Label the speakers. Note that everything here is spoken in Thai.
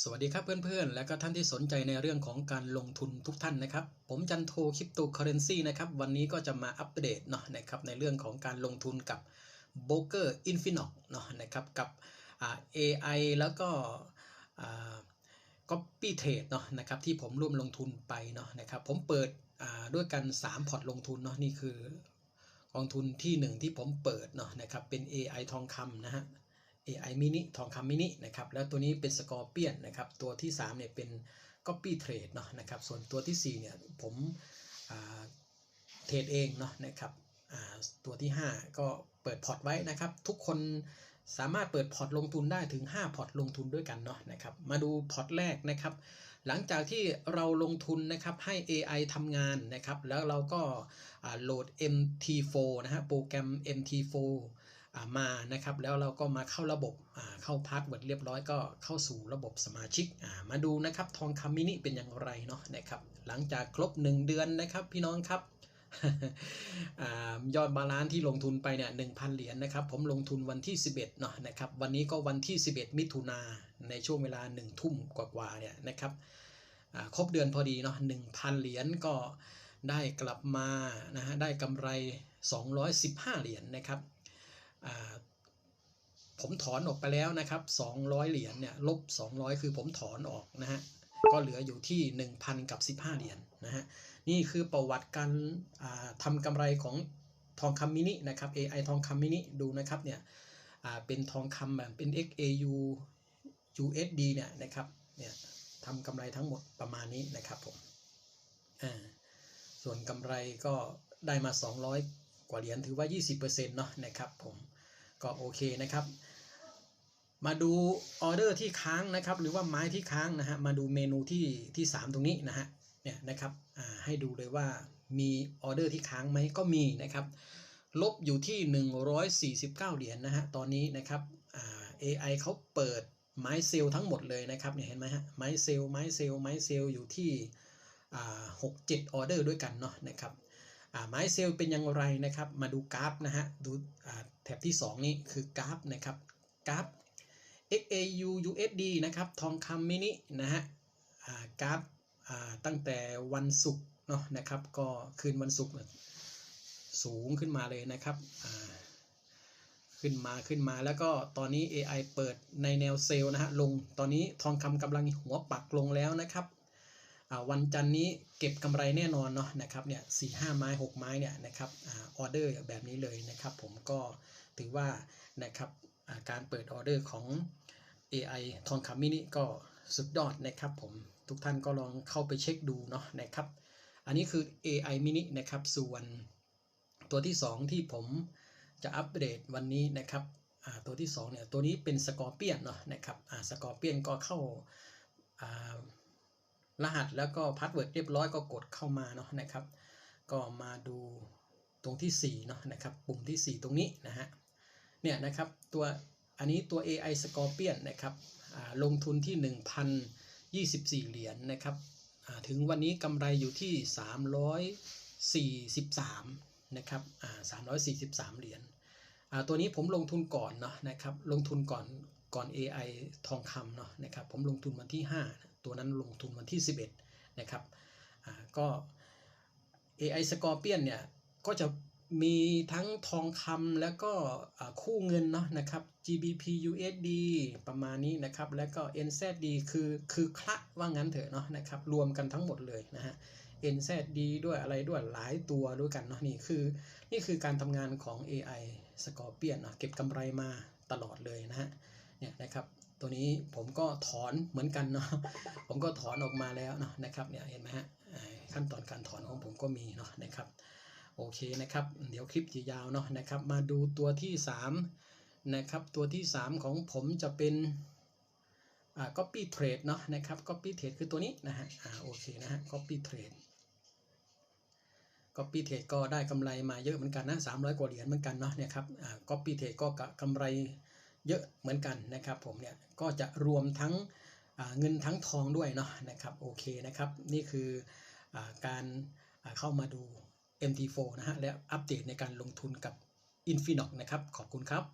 Speaker 1: สวัสดีครับเพื่อนๆ และก็ท่านที่สนใจในเรื่องของการลงทุนทุกท่านนะครับ ผมจันโทคริปโตเคอเรนซีนะครับ วันนี้ก็จะมาอัปเดตเนาะนะครับในเรื่องของการลงทุนกับโบรกเกอร์อินฟินอกเนาะนะครับกับอ่า AI แล้วก็อ่าก็ปี้เทรดเนาะนะครับที่ผมร่วมลงทุนไปเนาะนะครับผมเปิดด้วยกัน 3 พอร์ตลงทุนเนาะนี่คือกองทุนที่ 1 ที่ผมเปิดเนาะนะครับเป็น AI ทองคำนะฮะ AI mini ทองคำมินินะครับแล้วตัวนี้เป็นสกอร์เปียนนะครับตัวที่3เนี่ยเป็น Copy Trade เนาะนะครับส่วนตัวที่4เนี่ยผมเทรดเองเนาะนะครับตัวที่ 5 ก็เปิดพอร์ตไว้นะครับ ทุกคนสามารถเปิดพอร์ตลงทุนได้ถึง 5 พอร์ตลงทุนด้วยกันเนาะนะครับมาดูพอร์ตแรกนะครับ หลังจากที่เราลงทุนนะครับให้ AI ทำงานนะครับ แล้วเราก็โหลด MT4 นะฮะโปรแกรม MT4 มานะครับ แล้วเราก็มาเข้าระบบเข้าพาสเวิร์ดเรียบร้อยก็เข้าสู่ระบบสมาชิกมาดูนะครับทองคำมินิเป็นอย่างไรเนาะนะครับ หลังจากครบ 1 เดือนนะครับพี่น้องครับยอดบาลานซ์ที่ลงทุนไปเนี่ยหนึ่งพันเหรียญนะครับ ผมลงทุนวันที่ 11เนาะนะครับ วันนี้ก็วันที่ 11 มิถุนาในช่วงเวลา 1 ทุ่มกว่าๆเนี่ยนะครับครบเดือนพอดีเนาะ1,000เหรียญก็ได้กลับมานะฮะได้กำไร 215 เหรียญนะครับ ผมถอนออกไปแล้วนะครับ 200 เหรียญเนี่ยลบ 200 คือผมถอนออกนะฮะก็เหลืออยู่ที่ 1,000 กับ 15 เหรียญนนะฮะนี่คือประวัติการทำกำไรของทองคำมินินะครับ AI ทองคำมินิดูนะครับเนี่ยเป็นทองคำแบบเป็น XAU USD เนี่ยนะครับเนี่ยทำกำไรทั้งหมดประมาณนี้นะครับผมส่วนกำไรก็ได้มา 200 กว่าเหรียญถือว่า 20%เนาะนะครับผม ก็โอเคนะครับ มาดูออเดอร์ที่ค้างนะครับ หรือว่าไม้ที่ค้างนะฮะมาดูเมนูที่ที่ 3 ตรงนี้นะฮะเนี่ยนะครับให้ดูเลยว่ามีออเดอร์ที่ค้างไหมก็มีนะครับ ลบอยู่ที่ 149 เหรียญนนะฮะตอนนี้นะครับ AI เขาเปิดไม้เซลทั้งหมดเลยนะครับเนี่ยเห็นไหมฮะไม้เซลไม้เซลไม้เซลอยู่ที่หกเจ็ดออเดอร์ด้วยกันเนาะนะครับ ไม้เซลล์เป็นอย่างไรนะครับ มาดูกราฟนะฮะ ดูแถบที่ 2 นี่คือกราฟนะครับ กราฟ XAU USD นะครับ ทองคำมินินะฮะกราฟตั้งแต่วันศุกร์เนาะนะครับ ก็คืนวันศุกร์สูงขึ้นมาเลยนะครับ ขึ้นมาขึ้นมาแล้วก็ตอนนี้ AI เปิดในแนวเซลล์นะฮะ ลง ตอนนี้ทองคำกำลังหัวปักลงแล้วนะครับ วันจันนี้เก็บกำไรแน่นอนเนาะนะครับเนี่ยสี่ห้าไม้หกไม้เนี่ยนะครับออเดอร์แบบนี้เลยนะครับผมก็ถือว่านะครับการเปิดออเดอร์ของ AI ทองคำมินิก็สุดยอดนะครับผมทุกท่านก็ลองเข้าไปเช็คดูเนาะนะครับ อันนี้คือ AI mini นะครับส่วนตัวที่ 2 ที่ผมจะอัปเดตวันนี้นะครับตัวที่2เนี่ยตัวนี้เป็นสกอร์เปียนเนาะนะครับสกอร์เปียนก็เข้า รหัสแล้วก็พาสเวิร์ดเรียบร้อยก็กดเข้ามาเนาะนะครับ ก็มาดูตรงที่4เนาะนะครับปุ่มที่ 4 ตรงนี้นะฮะเนี่ยนะครับตัวอันนี้ตัว AI Scorpion นะครับลงทุนที่ 1,024 เหรียญนนะครับถึงวันนี้กำไรอยู่ที่ 343นะครับ343 เหรียญตัวนี้ผมลงทุนก่อนเนาะนะครับลงทุนก่อนก่อน AI ทองคำเนาะนะครับผมลงทุนวันที่ 5 ตัวนั้นลงทุนวันที่ 11 นะครับก็ AI Scorpion เนี่ยก็จะมีทั้งทองคำแล้วก็คู่เงินเนาะนะครับ GBP USD ประมาณนี้นะครับ แล้วก็ NZD คือคือคละว่างั้นเถอะเนาะนะครับ รวมกันทั้งหมดเลยนะฮะ NZD ด้วยอะไรด้วยหลายตัวด้วยกันเนาะนี่คือ นี่คือการทำงานของ AI Scorpion เนาะเก็บกำไรมาตลอดเลยนะฮะเนี่ยนะครับ ตัวนี้ผมก็ถอนเหมือนกันเนาะผมก็ถอนออกมาแล้วเนาะนะครับเนี่ยเห็นไหมฮะขั้นตอนการถอนของผมก็มีเนาะนะครับโอเคนะครับ เดี๋ยวคลิปจะยาวเนาะนะครับ มาดูตัวที่ 3 นะครับ ตัวที่ 3 ของผมจะเป็นอ่า copy trade เนาะนะครับ copy trade คือตัวนี้นะฮะอ่าโอเคนะฮะ copy trade copy trade ก็ได้กำไรมาเยอะเหมือนกันนะ300 กว่าเหรียญเหมือนกันเนาะเนี่ยครับอ่า copy trade ก็กำไร เยอะเหมือนกันนะครับ ผมเนี่ยก็จะรวมทั้งเงินทั้งทองด้วยเนาะนะครับโอเคนะครับ นี่คืออการเข้ามาดู MT4 นะฮะและอัปเดตในการลงทุนกับ Infinox นะครับ ขอบคุณครับ